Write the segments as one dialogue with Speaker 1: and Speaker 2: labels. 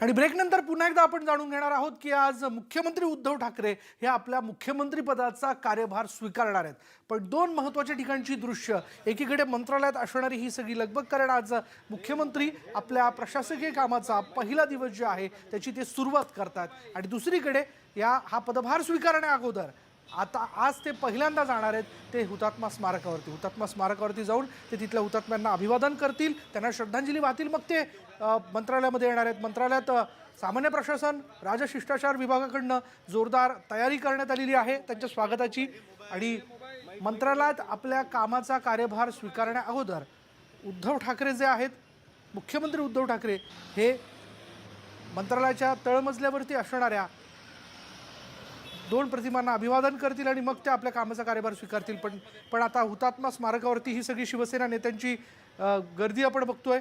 Speaker 1: आणि ब्रेकनंतर पुन्हा एकदा आपण जाणून घेणार आहोत की आज मुख्यमंत्री उद्धव ठाकरे हे आपल्या मुख्यमंत्रीपदाचा कार्यभार स्वीकारणार आहेत. पण दोन महत्त्वाच्या ठिकाणची दृश्य एकीकडे मंत्रालयात असणारी ही सगळी लगबग कारण आज मुख्यमंत्री आपल्या प्रशासकीय कामाचा पहिला दिवस जे आहे त्याची ते सुरुवात करतात. आणि दुसरीकडे या हा पदभार स्वीकारण्या अगोदर आता आज ते पहिल्यांदा जाणार आहेत ते हुतात्मा स्मारकावरती. हुतात्मा स्मारकावरती जाऊन ते तिथल्या हुतात्म्यांना अभिवादन करतील त्यांना श्रद्धांजली वाहतील. मग ते मंत्रालयामध्ये येणार आहेत. मंत्रालयात सामान्य प्रशासन राजशिष्टाचार विभागाकडनं जोरदार तयारी करण्यात आलेली आहे त्यांच्या स्वागताची. आणि मंत्रालयात आपल्या कामाचा कार्यभार स्वीकारण्या अगोदर उद्धव ठाकरे जे आहेत मुख्यमंत्री उद्धव ठाकरे हे मंत्रालयाच्या तळमजल्यावरती असणाऱ्या दोन प्रतिमांना अभिवादन करतील आणि मग ते आपल्या कामाचा कार्यभार स्वीकारतील. पण पण आता हुतात्मा स्मारकावरती ही सगळी शिवसेना नेत्यांची गर्दी आपण बघतोय.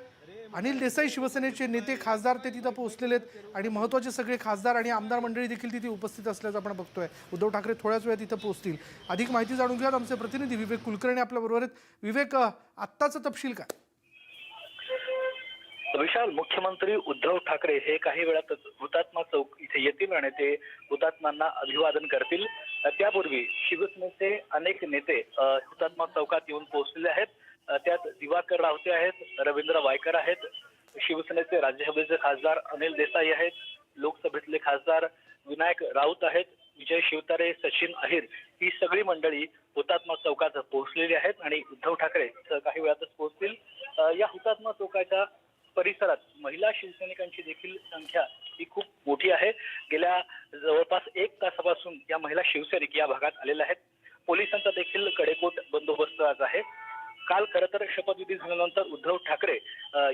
Speaker 1: अनिल देसाई शिवसेनेचे नेते खासदार ते तिथं पोहोचलेले आहेत आणि महत्त्वाचे सगळे खासदार आणि आमदार मंडळी देखील तिथे उपस्थित असल्याचं आपण बघतोय. उद्धव ठाकरे थोड्याच वेळात तिथं पोहोचतील. अधिक माहिती जाणून घेऊयात आमचे प्रतिनिधी विवेक कुलकर्णी आपल्याबरोबर आहेत. विवेक अ, आत्ताचा तपशील काय?
Speaker 2: विशाल मुख्यमंत्री उद्धव ठाकरे हे काही वेळातच हुतात्मा चौक इथे येतील आणि ते हुतात्म्यांना अभिवादन करतील. त्यापूर्वी शिवसेनेचे अनेक नेते हुतात्मा चौकात येऊन पोहोचलेले आहेत. त्यात दिवाकर रावते आहेत रवींद्र वायकर आहेत शिवसेनेचे राज्यसभेचे खासदार अनिल देसाई आहेत लोकसभेतले खासदार विनायक राऊत आहेत विजय शिवतारे सचिन अहिर ही सगळी मंडळी हुतात्मा चौकात पोहोचलेली आहेत आणि उद्धव ठाकरे काही वेळातच पोहोचतील. शिवसैनिक या भागात आलेले आहेत. पोलिसांचा देखील कडेकोट बंदोबस्त आज आहे. काल खरं तर शपथविधी झाल्यानंतर उद्धव ठाकरे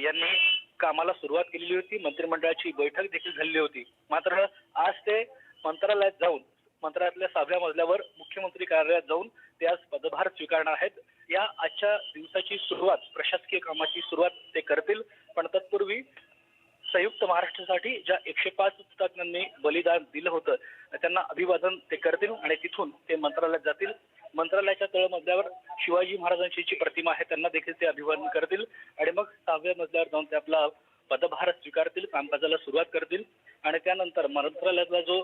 Speaker 2: यांनी कामाला सुरुवात केलेली होती. मंत्रिमंडळाची बैठक देखील झालेली होती. मात्र आज ते मंत्रालयात जाऊन मंत्रालयातल्या सहाव्या मजल्यावर मुख्यमंत्री कार्यालयात जाऊन ते आज पदभार स्वीकारणार आहेत. या आजच्या दिवसाची सुरुवात प्रशासकीय कामाची सुरुवात ते करतील. पण तत्पूर्वी संयुक्त महाराष्ट्रासाठी ज्या एकशे पाच हुतात्म्यांनी बलिदान दिलं होतं त्यांना अभिवादन ते करतील आणि तिथून ते मंत्रालयात जातील. मंत्रालयाच्या तळमजल्यावर शिवाजी महाराजांची जी प्रतिमा आहे त्यांना देखील ते अभिवादन करतील. आणि मग सहाव्या मजल्यावर जाऊन ते आपला पदभार स्वीकारतील कामकाजाला सुरुवात करतील. आणि त्यानंतर मंत्रालयातला जो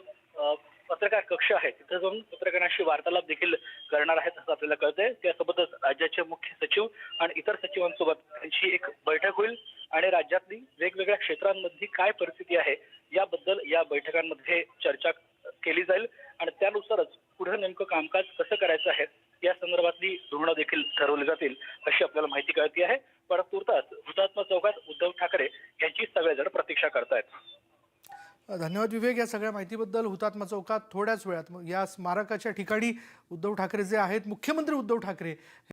Speaker 2: पत्रकार कक्ष आहे तिथं जाऊन पत्रकारांशी वार्तालाप देखील करणार आहेत असं आपल्याला कळतंय. त्यासोबतच राज्याचे मुख्य सचिव आणि इतर सचिवांसोबत त्यांची एक बैठक होईल. आणि राज्यातली वेगवेगळ्या क्षेत्रांमधली काय परिस्थिती आहे याबद्दल या बैठकांमध्ये चर्चा केली जाईल आणि त्यानुसारच पुढे नेमकं कामकाज कसं करायचं आहे या संदर्भातली धोरणं देखील ठरवली जातील अशी आपल्याला माहिती कळती आहे. पण तुर्तास हुतात्मा चौकात उद्धव ठाकरे यांची सगळेजण प्रतीक्षा करतायत.
Speaker 1: धन्यवाद विवेक. या सगळ्या माहितीबद्दल हुतात्मा चौकात थोड्याच वेळात या स्मारकाच्या ठिकाणी उद्धव ठाकरे जे आहेत मुख्यमंत्री उद्धव ठाकरे